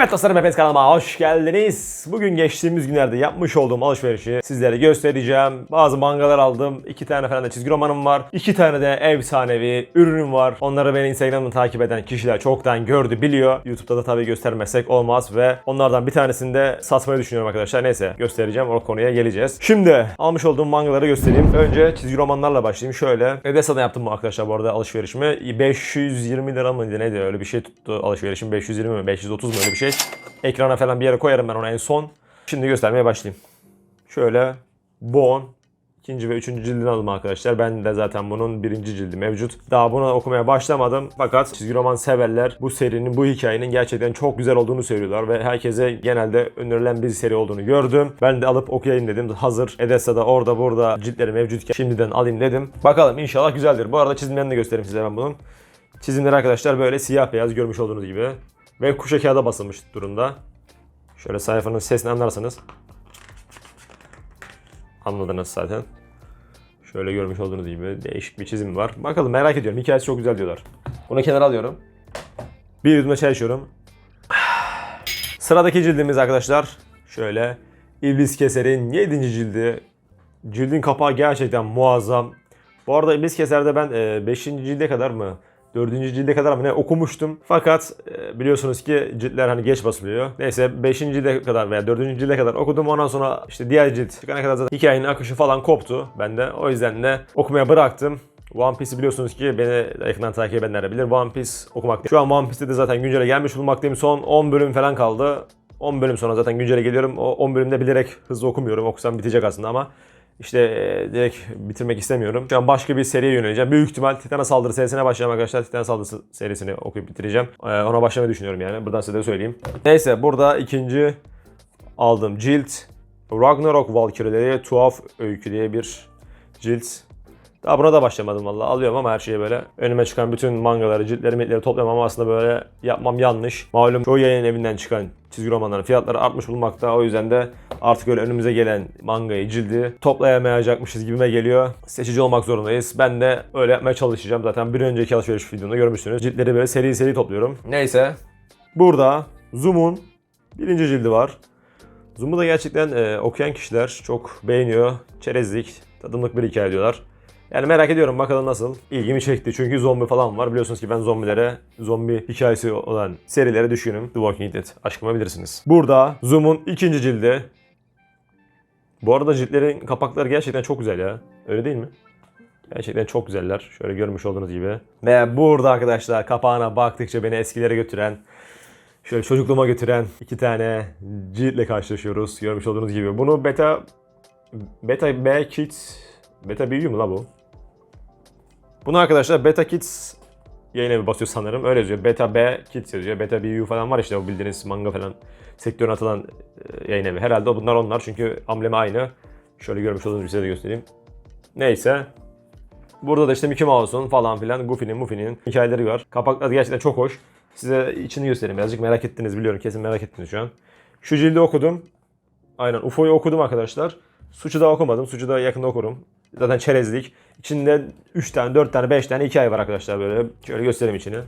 Evet dostlarım hepiniz kanalıma hoş geldiniz. Bugün geçtiğimiz günlerde yapmış olduğum alışverişi sizlere göstereceğim. Bazı mangalar aldım. iki tane falan da çizgi romanım var. iki tane de efsanevi ürünüm var. Onları beni Instagram'dan takip eden kişiler çoktan gördü biliyor. YouTube'da da tabii göstermezsek olmaz ve onlardan bir tanesini de satmayı düşünüyorum arkadaşlar. Neyse göstereceğim o konuya geleceğiz. Şimdi almış olduğum mangaları göstereyim. Önce çizgi romanlarla başlayayım. Şöyle Edessa'da yaptım bu arkadaşlar bu arada alışverişimi. 520 lira mıydı neydi öyle bir şey tuttu alışverişim. 520 mi 530 mu öyle bir şey. Ekrana falan bir yere koyarım ben onu en son. Şimdi göstermeye başlayayım. Şöyle Bon ikinci ve üçüncü cildini aldım arkadaşlar. Ben de zaten bunun birinci cildi mevcut. Daha bunu okumaya başlamadım. Fakat çizgi roman severler bu serinin, bu hikayenin gerçekten çok güzel olduğunu söylüyorlar. Ve herkese genelde önerilen bir seri olduğunu gördüm. Ben de alıp okuyayım dedim. Hazır Edessa'da orada burada ciltleri mevcutken şimdiden alayım dedim. Bakalım inşallah güzeldir. Bu arada çizimlerini de göstereyim size ben bunun. Çizimleri arkadaşlar böyle siyah beyaz görmüş olduğunuz gibi. Ve kuşa kağıda basılmış durumda. Şöyle sayfanın sesini anlarsanız. Anladınız zaten. Şöyle görmüş olduğunuz gibi değişik bir çizim var. Bakalım merak ediyorum. Hikayesi çok güzel diyorlar. Bunu kenara alıyorum. Bir yudumda çay içiyorum. Sıradaki cildimiz arkadaşlar. Şöyle İblis Keser'in 7. cildi. Cildin kapağı gerçekten muazzam. Bu arada İblis Keser'de ben 5. cilde kadar mı 4. cilde kadar mı ne okumuştum. Fakat e, biliyorsunuz ki ciltler hani geç basılıyor. Neyse 5. cilde kadar veya 4. cilde kadar okudum. Ondan sonra işte diğer cilt çıkana kadar zaten hikayenin akışı falan koptu bende. O yüzden de okumaya bıraktım. One Piece'i biliyorsunuz ki beni yakından takip edenler de bilir. One Piece okumak. Şu an One Piece'te de zaten güncele gelmiş bulunmaktayım. Son 10 bölüm falan kaldı. 10 bölüm sonra zaten güncele geliyorum. O 10 bölümde bilerek hızlı okumuyorum. Okusam bitecek aslında ama işte e, direkt bitirmek istemiyorum. Şu an başka bir seriye yöneleceğim. Büyük ihtimal Titan'a saldırı serisine başlayacağım arkadaşlar. Titan saldırısı serisini okuyup bitireceğim. Ee, ona başlamayı düşünüyorum yani. Buradan size de söyleyeyim. Neyse burada ikinci aldığım cilt. Ragnarok Valkyrie'leri Tuhaf Öykü diye bir cilt. Daha buna da başlamadım valla. Alıyorum ama her şeyi böyle. Önüme çıkan bütün mangaları, ciltleri, miltleri toplamam ama aslında böyle yapmam yanlış. Malum çoğu yayın evinden çıkan çizgi romanların fiyatları artmış bulunmakta. O yüzden de artık öyle önümüze gelen mangayı, cildi toplayamayacakmışız gibime geliyor. Seçici olmak zorundayız. Ben de öyle yapmaya çalışacağım. Zaten bir önceki alışveriş videomda görmüşsünüz. Ciltleri böyle seri seri topluyorum. Neyse. Burada Zoom'un birinci cildi var. Zoom'u da gerçekten e, okuyan kişiler çok beğeniyor. Çerezlik, tadımlık bir hikaye diyorlar. Yani merak ediyorum bakalım nasıl. İlgimi çekti çünkü zombi falan var. Biliyorsunuz ki ben zombilere, zombi hikayesi olan serilere düşkünüm. The Walking Dead aşkıma bilirsiniz. Burada Zoom'un ikinci cildi. Bu arada ciltlerin kapakları gerçekten çok güzel ya. Öyle değil mi? Gerçekten çok güzeller. Şöyle görmüş olduğunuz gibi. Ve burada arkadaşlar kapağına baktıkça beni eskilere götüren, şöyle çocukluğuma götüren iki tane ciltle karşılaşıyoruz. Görmüş olduğunuz gibi. Bunu beta Beta B Kids Beta büyüyor mu la bu? Bunu arkadaşlar Beta Kids yayın evi basıyor sanırım. Öyle yazıyor. Beta B Kids yazıyor. Beta BU falan var işte o bildiğiniz manga falan sektörüne atılan e, yayın evi. Herhalde bunlar onlar çünkü amblemi aynı. Şöyle görmüş olduğunuz gibi size de göstereyim. Neyse. Burada da işte Mickey Mouse'un falan filan Goofy'nin, Muffy'nin hikayeleri var. Kapaklar gerçekten çok hoş. Size içini göstereyim. Birazcık merak ettiniz biliyorum. Kesin merak ettiniz şu an. Şu cildi okudum. Aynen UFO'yu okudum arkadaşlar. Suçu da okumadım. Suçu da yakında okurum. Zaten çerezlik. İçinde 3 tane, 4 tane, 5 tane hikaye var arkadaşlar böyle. Şöyle göstereyim içini.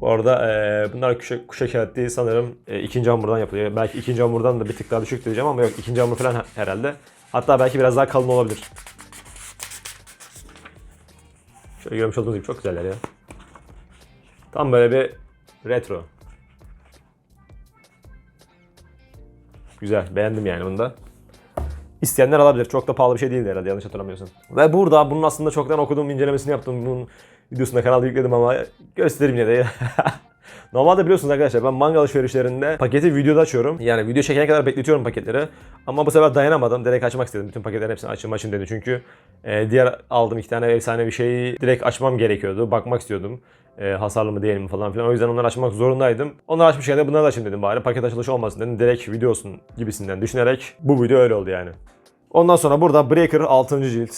Bu arada e, bunlar kuşa, kuşa kağıt değil sanırım e, ikinci hamurdan yapılıyor. Belki ikinci hamurdan da bir tık daha düşük diyeceğim ama yok ikinci hamur falan herhalde. Hatta belki biraz daha kalın olabilir. Şöyle görmüş olduğunuz gibi çok güzeller ya. Tam böyle bir retro. Güzel beğendim yani bunu da. İsteyenler alabilir. Çok da pahalı bir şey değildi herhalde yanlış hatırlamıyorsam. Ve burada bunun aslında çoktan okuduğum incelemesini yaptım. Bunun videosunu da kanalda yükledim ama göstereyim yine de. Normalde biliyorsunuz arkadaşlar ben manga alışverişlerinde paketi videoda açıyorum. Yani video çekene kadar bekletiyorum paketleri. Ama bu sefer dayanamadım. Direkt açmak istedim. Bütün paketlerin hepsini açayım açayım dedi. Çünkü e, diğer aldığım iki tane efsane bir şeyi direkt açmam gerekiyordu. Bakmak istiyordum. E, hasarlı mı değil mi falan filan. O yüzden onları açmak zorundaydım. Onları açmışken de bunları da açayım dedim bari. Paket açılışı olmasın dedim. Direkt video olsun gibisinden düşünerek bu video öyle oldu yani. Ondan sonra burada Breaker 6. cilt.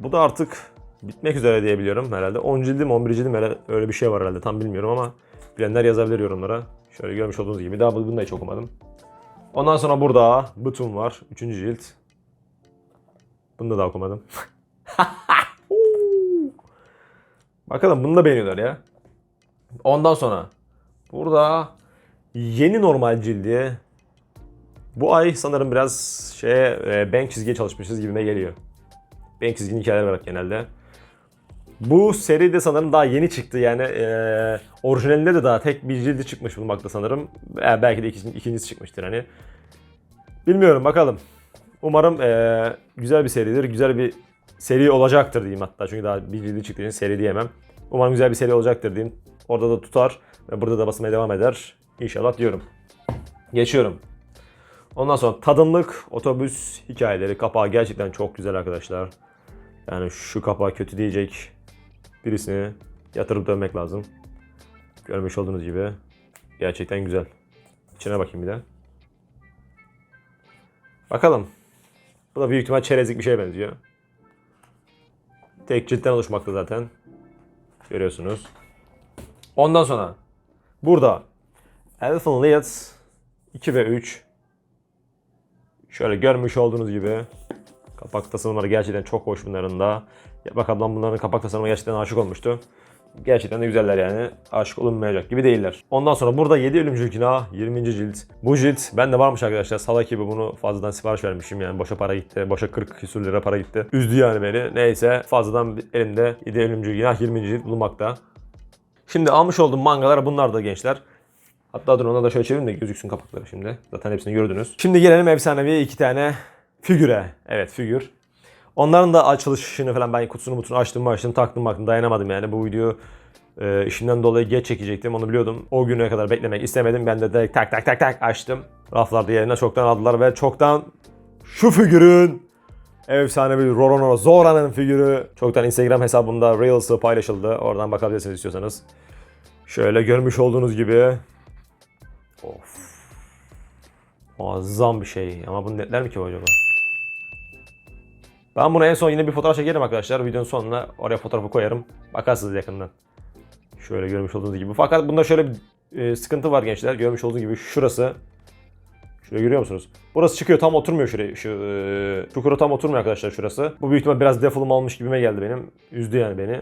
Bu da artık bitmek üzere diye biliyorum herhalde. 10 cildim 11 cildim herhalde öyle bir şey var herhalde tam bilmiyorum ama bilenler yazabilir yorumlara. Şöyle görmüş olduğunuz gibi daha bunu da hiç okumadım. Ondan sonra burada Butun var 3. cilt. Bunu da daha okumadım. Bakalım bunu da beğeniyorlar ya. Ondan sonra burada yeni normal cildi. Bu ay sanırım biraz şeye e, bank çizgiye çalışmışız gibime geliyor. Bank çizginin hikayeleri var genelde. Bu seri de sanırım daha yeni çıktı yani e, orijinalinde de daha tek bir cildi çıkmış bulmakta sanırım. E, belki de ikinci, ikincisi çıkmıştır hani. Bilmiyorum bakalım. Umarım e, güzel bir seridir. Güzel bir seri olacaktır diyeyim hatta. Çünkü daha bir cildi çıktığı için seri diyemem. Umarım güzel bir seri olacaktır diyeyim. Orada da tutar ve burada da basmaya devam eder. İnşallah diyorum. Geçiyorum. Ondan sonra tadımlık otobüs hikayeleri. Kapağı gerçekten çok güzel arkadaşlar. Yani şu kapağı kötü diyecek birisini yatırıp dönmek lazım. Görmüş olduğunuz gibi gerçekten güzel. İçine bakayım bir de. Bakalım. Bu da büyük ihtimal çerezlik bir şeye benziyor. Tek ciltten oluşmakta zaten. Görüyorsunuz. Ondan sonra burada Elfen Lied 2 ve 3 Şöyle görmüş olduğunuz gibi kapak tasarımları gerçekten çok hoş bunların da. Ya bak ablam bunların kapak tasarımına gerçekten aşık olmuştu. Gerçekten de güzeller yani. Aşık olunmayacak gibi değiller. Ondan sonra burada 7 Ölümcül Günah 20. cilt. Bu cilt bende varmış arkadaşlar. Salak gibi bunu fazladan sipariş vermişim yani. Boşa para gitti. Boşa 40 küsür lira para gitti. Üzdü yani beni. Neyse fazladan elimde 7 Ölümcül Günah 20. cilt bulunmakta. Şimdi almış olduğum mangalar bunlar da gençler. Hatta dur ona da şöyle çevireyim de gözüksün kapakları şimdi. Zaten hepsini gördünüz. Şimdi gelelim efsanevi iki tane figüre. Evet figür. Onların da açılışını falan ben kutusunu mutunu açtım açtım taktım baktım dayanamadım yani. Bu video e, işimden dolayı geç çekecektim onu biliyordum. O güne kadar beklemek istemedim. Ben de direkt tak tak tak tak açtım. Raflarda yerine çoktan aldılar ve çoktan şu figürün efsane bir Roronoa Zora'nın figürü çoktan Instagram hesabımda Reels'ı paylaşıldı. Oradan bakabilirsiniz istiyorsanız. Şöyle görmüş olduğunuz gibi Of. Muazzam bir şey. Ama bunu netler mi ki acaba? Ben bunu en son yine bir fotoğraf çekerim arkadaşlar. Videonun sonuna oraya fotoğrafı koyarım. Bakarsınız yakından. Şöyle görmüş olduğunuz gibi. Fakat bunda şöyle bir e, sıkıntı var gençler. Görmüş olduğunuz gibi şurası. Şurayı görüyor musunuz? Burası çıkıyor tam oturmuyor şuraya. Şu e, çukura tam oturmuyor arkadaşlar şurası. Bu büyük ihtimal biraz defilum almış gibime geldi benim. Üzdü yani beni.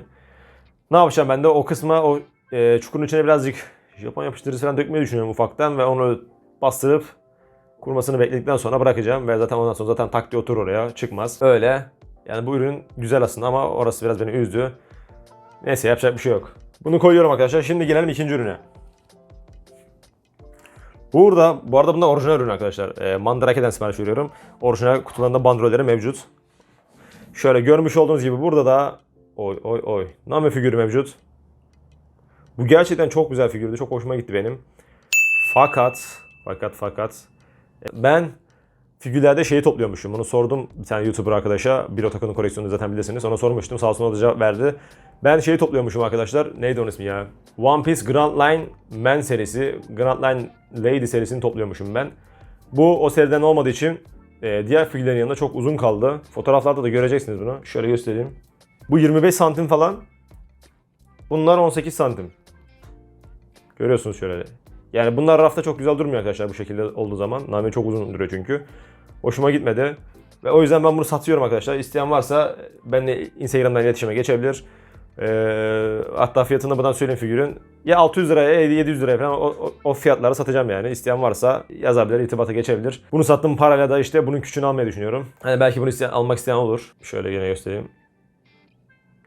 Ne yapacağım ben de o kısma o e, çukurun içine birazcık Japon yapıştırıcısı falan dökmeyi düşünüyorum ufaktan ve onu bastırıp kurumasını bekledikten sonra bırakacağım ve zaten ondan sonra zaten tak diye oturur oraya çıkmaz. Öyle. Yani bu ürün güzel aslında ama orası biraz beni üzdü. Neyse yapacak bir şey yok. Bunu koyuyorum arkadaşlar. Şimdi gelelim ikinci ürüne. Burada, bu arada bunda orijinal ürün arkadaşlar. E, Mandrake'den sipariş veriyorum. Orijinal kutularında bandrolleri mevcut. Şöyle görmüş olduğunuz gibi burada da oy oy oy Name figürü mevcut. Bu gerçekten çok güzel figürdü. Çok hoşuma gitti benim. Fakat, fakat, fakat ben figürlerde şeyi topluyormuşum. Bunu sordum bir tane YouTuber arkadaşa. Bir Otaku'nun koleksiyonunu zaten bilirsiniz. Ona sormuştum. Sağ olsun o da cevap verdi. Ben şeyi topluyormuşum arkadaşlar. Neydi onun ismi ya? One Piece Grand Line Man serisi, Grand Line Lady serisini topluyormuşum ben. Bu o seriden olmadığı için e, diğer figürlerin yanında çok uzun kaldı. Fotoğraflarda da göreceksiniz bunu. Şöyle göstereyim. Bu 25 santim falan. Bunlar 18 santim. Görüyorsunuz şöyle. Yani bunlar rafta çok güzel durmuyor arkadaşlar bu şekilde olduğu zaman. Name çok uzun duruyor çünkü. Hoşuma gitmedi. Ve o yüzden ben bunu satıyorum arkadaşlar. İsteyen varsa benimle Instagram'dan iletişime geçebilir. Ee, hatta fiyatını buradan söyleyeyim figürün. Ya 600 liraya ya 700 liraya falan o, o, o fiyatlara satacağım yani. İsteyen varsa yazabilir, irtibata geçebilir. Bunu sattığım parayla da işte bunun küçüğünü almayı düşünüyorum. Hani belki bunu isteyen, almak isteyen olur. Şöyle yine göstereyim.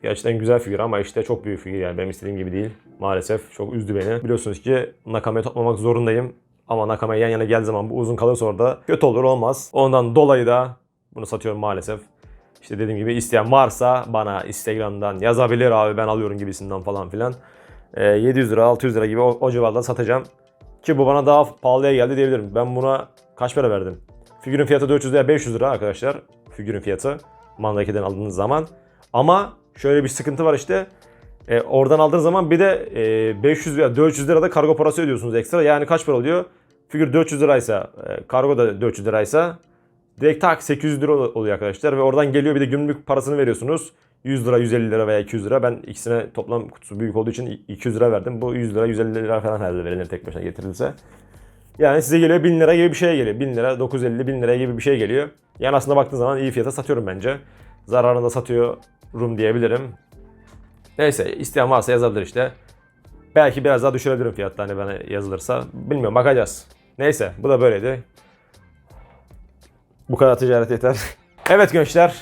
Gerçekten güzel figür ama işte çok büyük figür yani benim istediğim gibi değil. Maalesef çok üzdü beni. Biliyorsunuz ki Nakama'yı toplamak zorundayım. Ama Nakama yan yana geldiği zaman bu uzun kalırsa orada kötü olur olmaz. Ondan dolayı da bunu satıyorum maalesef. İşte dediğim gibi isteyen varsa bana Instagram'dan yazabilir abi ben alıyorum gibisinden falan filan. Ee, 700 lira 600 lira gibi o, o civarda satacağım. Ki bu bana daha pahalıya geldi diyebilirim. Ben buna kaç para verdim? Figürün fiyatı 400 lira 500 lira arkadaşlar. Figürün fiyatı. Mandaki'den aldığınız zaman. Ama şöyle bir sıkıntı var işte. E, oradan aldığınız zaman bir de e, 500 veya 400 lira da kargo parası ödüyorsunuz ekstra. Yani kaç para oluyor? Figür 400 liraysa, e, kargo da 400 liraysa direkt tak 800 lira oluyor arkadaşlar. Ve oradan geliyor bir de gümrük parasını veriyorsunuz. 100 lira, 150 lira veya 200 lira. Ben ikisine toplam kutusu büyük olduğu için 200 lira verdim. Bu 100 lira, 150 lira falan herhalde verilir tek başına getirilse. Yani size geliyor 1000 lira gibi bir şey geliyor. 1000 lira, 950, 1000 lira gibi bir şey geliyor. Yani aslında baktığınız zaman iyi fiyata satıyorum bence. Zararında satıyorum diyebilirim. Neyse isteyen varsa yazabilir işte. Belki biraz daha düşürebilirim fiyatta hani bana yazılırsa. Bilmiyorum bakacağız. Neyse bu da böyleydi. Bu kadar ticaret yeter. evet gençler.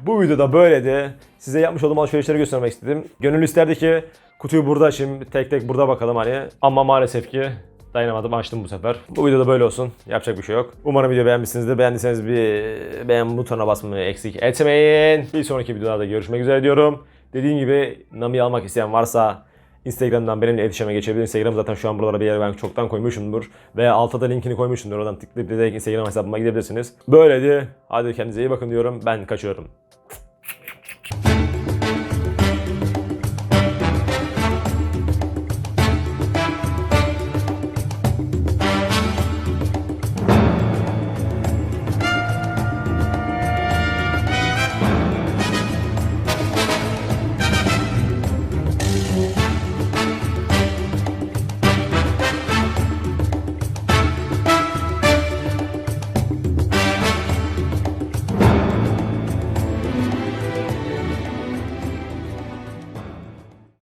Bu videoda böyleydi. Size yapmış olduğum alışverişleri göstermek istedim. Gönül isterdi ki kutuyu burada açayım. Tek tek burada bakalım hani. Ama maalesef ki dayanamadım açtım bu sefer. Bu videoda böyle olsun. Yapacak bir şey yok. Umarım video beğenmişsinizdir. Beğendiyseniz bir beğen butonuna basmayı eksik etmeyin. Bir sonraki videolarda görüşmek üzere diyorum. Dediğim gibi Nami almak isteyen varsa Instagram'dan benimle iletişime geçebilir. Instagram zaten şu an buralara bir yere ben çoktan koymuşumdur. Veya altta da linkini koymuşumdur. Oradan tıklayıp direkt Instagram hesabıma gidebilirsiniz. Böyleydi. Hadi kendinize iyi bakın diyorum. Ben kaçıyorum.